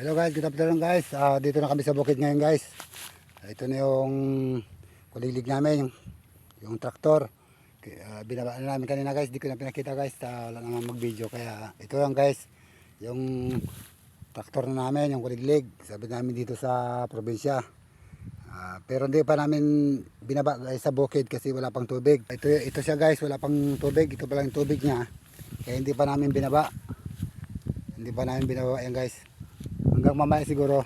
Hello guys, good afternoon guys. Ah, dito na kami sa bukid ngayon guys. Ito na yung kulilig namin, yung, yung traktor. Kaya, binaba na namin kanina guys, di ko na pinakita guys, ah, wala naman mag-video. Kaya ito lang guys, yung traktor na namin, yung kuliglig. Sabi namin dito sa probinsya. Ah, pero hindi pa namin binaba guys sa bukid kasi wala pang tubig. Ito, ito siya guys, wala pang tubig. Ito pa lang yung tubig niya. Kaya hindi pa namin binaba. Hindi pa namin binaba yan guys. Hanggang mamaya siguro.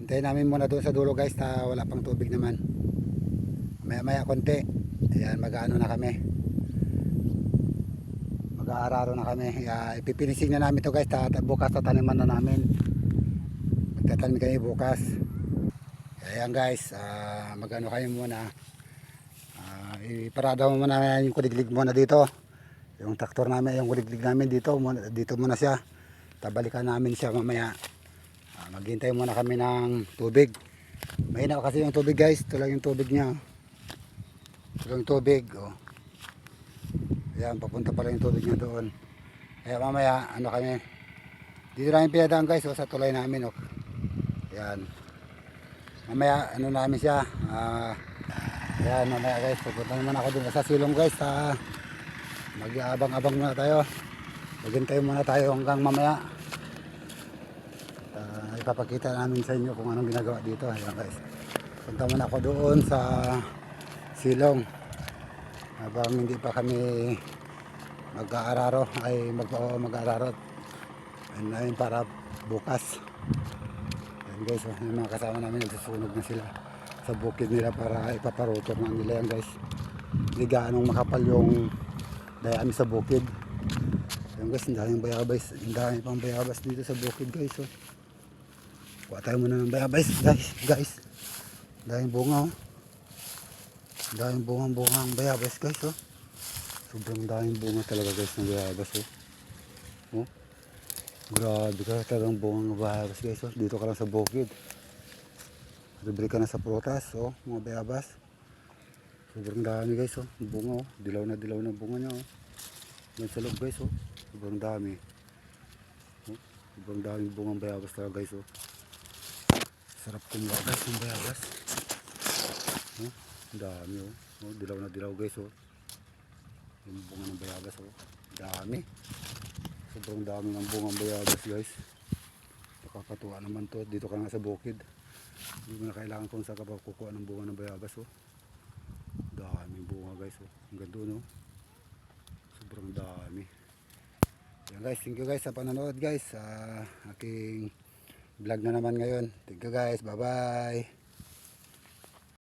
Hintayin namin muna doon sa dulo guys na wala pang tubig naman. Maya maya konti. Ayan mag-ano na kami. Mag-aararo na kami. Uh, ipipinising na namin to guys. Ta bukas tataniman na namin. Magtatanim kami bukas. Ayan guys. Uh, mag-ano kayo muna. Uh, iparada mo muna yung kuliglig muna dito. Yung traktor namin, yung kuliglig namin dito. muna- Dito muna siya. Tabalikan namin siya mamaya. Ah, maghintay muna kami ng tubig. Mahina kasi yung tubig guys. Ito yung tubig niya. Ito yung tubig. Oh. Ayan, papunta pala yung tubig niya doon. Kaya mamaya, ano kami. Dito namin pinadaan guys. Oh, sa tulay namin. Oh. Ayan. Mamaya, ano namin siya. Ah, ayan, mamaya guys. Pupunta naman ako dun sa silong guys. Sa mag-aabang-abang muna tayo. Maghintay muna tayo hanggang mamaya. Ah, ipapakita namin sa inyo kung anong ginagawa dito. Ayan guys. Punta muna ako doon sa silong. Habang hindi pa kami mag-aararo ay mag mag-aararo. Ayun para bukas. Ayan guys, oh, yung mga kasama namin nagsusunog na sila sa bukid nila para ipaparotor na nila yan guys. Hindi gaanong makapal yung dayami sa bukid. Ayan guys, ang daming bayabas. Ang dami pang bayabas dito sa bukid guys. Oh. Kuha tayo muna ng bayabas guys. Guys. Daming bunga oh. Daming bunga bunga ang bayabas guys oh. Sobrang daming bunga talaga guys ng bayabas oh. Oh. Grabe ka talagang bunga ng bayabas guys oh. Dito ka lang sa bukid. Libre ka na sa prutas oh. Mga bayabas. Sobrang dami guys oh. Bunga oh. Dilaw na dilaw na bunga niya oh. Yan sa loob guys oh. Sobrang dami. Oh, sobrang daming bungang bayabas talaga guys oh. Sarap kumuha guys ng bayabas. Oh, ang dami oh. oh. Dilaw na dilaw guys oh. Yung bunga ng bayabas oh. Dami. Sobrang dami ng bungang bayabas guys. Nakakatuwa naman to. Dito ka nga sa bukid. Hindi mo na kailangan kung saan ka pa kukuha ng bunga ng bayabas oh. Daming bunga guys oh. Hanggang doon oh. Sobrang dami. Yan guys, thank you guys sa panonood guys. Sa aking vlog na naman ngayon. Thank you guys. Bye bye.